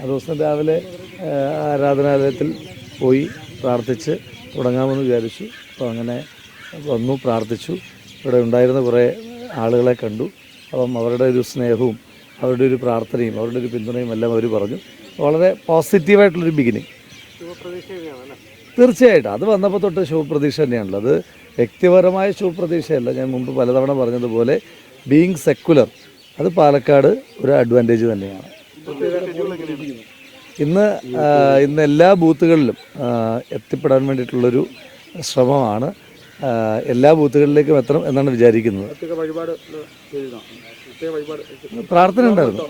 ആ ദിവസം രാവിലെ ആരാധനാലയത്തിൽ പോയി പ്രാർത്ഥിച്ച് തുടങ്ങാമെന്ന് വിചാരിച്ചു. അപ്പോൾ അങ്ങനെ വന്നു പ്രാർത്ഥിച്ചു. ഇവിടെ ഉണ്ടായിരുന്ന കുറേ ആളുകളെ കണ്ടു. അപ്പം അവരുടെ ഒരു സ്നേഹവും അവരുടെ ഒരു പ്രാർത്ഥനയും അവരുടെ ഒരു പിന്തുണയും എല്ലാം അവർ പറഞ്ഞു. വളരെ പോസിറ്റീവായിട്ടുള്ളൊരു ബിഗിനിങ് തീർച്ചയായിട്ടും. അത് വന്നപ്പോൾ തൊട്ട് ശുഭപ്രതീക്ഷ തന്നെയാണല്ലോ. അത് വ്യക്തിപരമായ ശുഭപ്രതീക്ഷയല്ല. ഞാൻ മുമ്പ് പലതവണ പറഞ്ഞതുപോലെ ബീങ് സെക്കുലർ അത് പാലക്കാട് ഒരു അഡ്വാന്റേജ് തന്നെയാണ്. ഇന്ന് ഇന്ന് എല്ലാ ബൂത്തുകളിലും എത്തിപ്പെടാൻ വേണ്ടിയിട്ടുള്ളൊരു ശ്രമമാണ്. എല്ലാ ബൂത്തുകളിലേക്കും എത്തണം എന്നാണ് വിചാരിക്കുന്നത്. പ്രാർത്ഥന ഉണ്ടായിരുന്നു.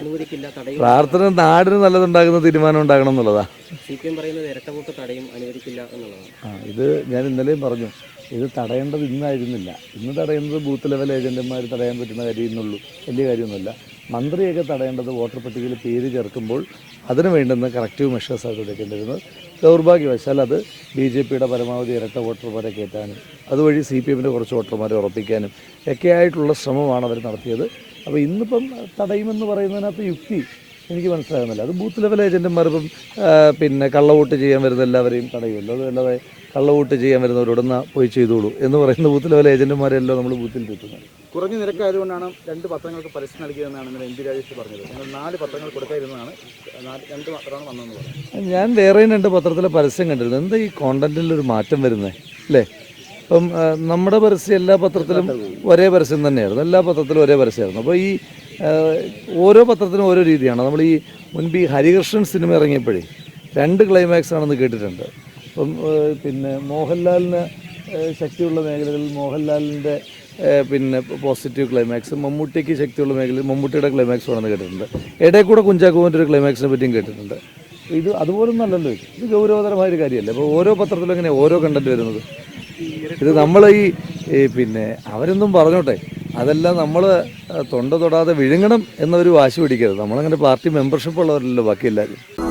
അനുവദിക്കില്ല തടയും. പ്രാർത്ഥന നാടിന് നല്ലതുണ്ടാകുന്ന തീരുമാനം ഉണ്ടാകണം എന്നുള്ളതാ. സി പി എം പറയുന്നത് ഇരട്ട വോട്ട് തടയും അനുവദിക്കില്ല എന്നുള്ളതാണ്. ആ ഇത് ഞാൻ ഇന്നലെയും പറഞ്ഞു. ഇത് തടയേണ്ടത് ഇന്നായിരുന്നില്ല. ഇന്ന് തടയുന്നത് ബൂത്ത് ലെവൽ ഏജന്റുമാർ തടയാൻ പറ്റുന്ന കാര്യമെന്നുള്ളൂ വലിയ കാര്യമൊന്നുമല്ല. മന്ത്രിയൊക്കെ തടയേണ്ടത് വോട്ടർ പട്ടികയിൽ പേര് ചേർക്കുമ്പോൾ അതിന് വേണ്ടുന്ന കറക്റ്റീവ് മെഷേഴ്സ് അവർ എടുക്കേണ്ടിരുന്നത് ദൗർഭാഗ്യവശാൽ അത് ബി ജെ പിയുടെ പരമാവധി ഇരട്ട വോട്ടർമാരെ കയറ്റാനും അതുവഴി സി പി എമ്മിന്റെ കുറച്ച് വോട്ടർമാരെ ഉറപ്പിക്കാനും ഒക്കെ ആയിട്ടുള്ള ശ്രമമാണ് അവർ നടത്തിയത്. അപ്പോൾ ഇന്നിപ്പം തടയുമെന്ന് പറയുന്നതിനകത്ത് യുക്തി എനിക്ക് മനസ്സിലാകുന്നില്ല. അത് ബൂത്ത് ലെവൽ ഏജന്റുമാർ ഇപ്പം പിന്നെ കള്ളവോട്ട് ചെയ്യാൻ വരുന്ന എല്ലാവരെയും തടയുമല്ലോ. അതല്ലാതെ കള്ളവോട്ട് ചെയ്യാൻ വരുന്നവരോടൊന്ന് പോയി ചെയ്തോളൂ എന്ന് പറയുന്ന ബൂത്ത് ലെവൽ ഏജന്റുമാരെയല്ലോ നമ്മൾ ബൂത്തിൽ കിട്ടുന്നത്. കുറഞ്ഞ നിരക്കായതുകൊണ്ടാണ് രണ്ട് പത്രങ്ങൾക്ക് പരസ്യം നൽകിയതെന്നാണ് ഇന്നലെ എം പി രാജേഷ് പറഞ്ഞത്. ഞങ്ങൾ നാല് പത്രങ്ങൾ കൊടുക്കാതിരുന്നതാണ്. രണ്ട് പത്രമാണ് വന്നതെന്ന് പറഞ്ഞത്. ഞാൻ വേറെയും രണ്ട് പത്രത്തിലെ പരസ്യം കണ്ടിരുന്നു. എന്താ ഈ കോണ്ടന്റിൽ ഒരു മാറ്റം വരുന്നത് അല്ലേ? ഇപ്പം നമ്മുടെ പരസ്യം എല്ലാ പത്രത്തിലും ഒരേ പരസ്യം തന്നെയായിരുന്നു. എല്ലാ പത്രത്തിലും ഒരേ പരസ്യമായിരുന്നു. അപ്പോൾ ഈ ഓരോ പത്രത്തിനും ഓരോ രീതിയാണ്. നമ്മൾ ഈ മുൻപ് ഈ ഹരികൃഷ്ണൻ സിനിമ ഇറങ്ങിയപ്പോഴേ രണ്ട് ക്ലൈമാക്സ് ആണെന്ന് കേട്ടിട്ടുണ്ട്. അപ്പം പിന്നെ മോഹൻലാലിന് ശക്തിയുള്ള മേഖലകളിൽ മോഹൻലാലിന്റെ പിന്നെ പോസിറ്റീവ് ക്ലൈമാക്സ് മമ്മൂട്ടിക്ക് ശക്തിയുള്ള മേഖലയിൽ മമ്മൂട്ടിയുടെ ക്ലൈമാക്സ് ആണെന്ന് കേട്ടിട്ടുണ്ട്. ഇടയിൽ കൂടെ കുഞ്ചാക്കോവിന്റെ ഒരു ക്ലൈമാക്സിനെ പറ്റിയും കേട്ടിട്ടുണ്ട്. ഇത് അതുപോലൊന്നും അല്ലല്ലോ ഇത്. ഗൗരവതരമായ ഒരു കാര്യമല്ല? അപ്പോൾ ഓരോ പത്രത്തിലും ഇങ്ങനെ ഓരോ കണ്ടന്റ് വരുന്നത്? ഇത് നമ്മൾ ഈ പിന്നെ അവരൊന്നും പറഞ്ഞോട്ടെ. അതെല്ലാം നമ്മൾ തൊണ്ട തൊടാതെ വിഴുങ്ങണം എന്നൊരു വാശി പിടിക്കരുത്. നമ്മളങ്ങനെ പാർട്ടി മെമ്പർഷിപ്പ് ഉള്ളവരല്ലോ ബാക്കി എല്ലാവരും.